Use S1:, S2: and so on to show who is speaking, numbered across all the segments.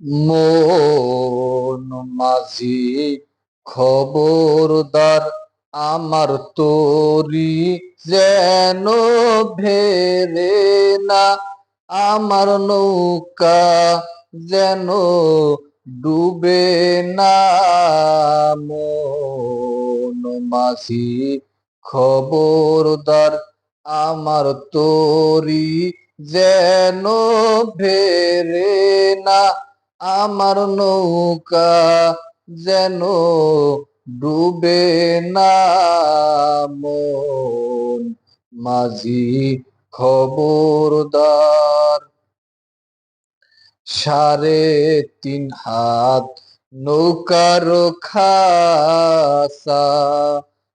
S1: মন মাঝি খবরদার আমার তোরি যেন ভেরে না, আমার নৌকা যেন ডুবে না। মাঝি খবরদার আমার তোরি যেন ভেরে না আমার নৌকা যেন ডুবে না মন। মাঝি খবরদার, সাড়ে তিন হাত নৌকার খাসা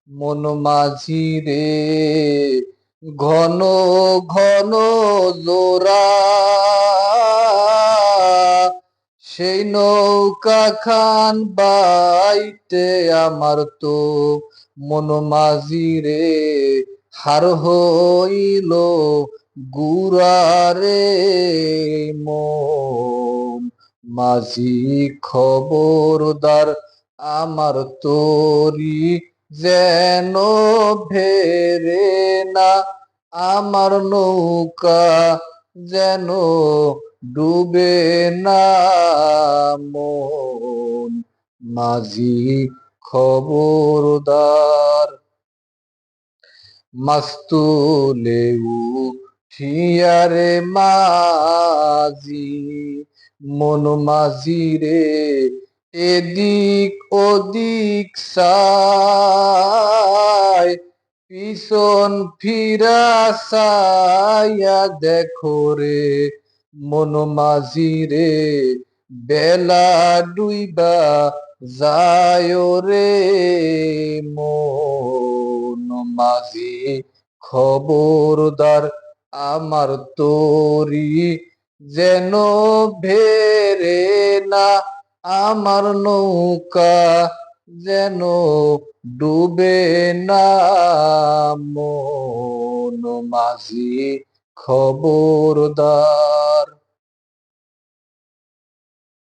S1: মন মাঝি রে, ঘন ঘন জোড়া নৌকা খান বাইতে আমার তো। মন মাঝি রে, হার হইল গুরারে মন। মাঝি খবরদার আমার তোরি যেন ভেরে না, আমার নৌকা যেন ডুবে না মাঝি খবরদার। মাস্তুলে উঠিয়ারে মাঝি, মন মাঝি রে, এদিক ওদিক সায়। পিছন ফিরা সায়া দেখো রে মন মাঝি রে, বেলা ডুইবা যায় রে। মন মাঝি খবরদার আমার তোরি যেন ভেরে না, আমার নৌকা যেন ডুবে না। মন মাঝি খবরদার।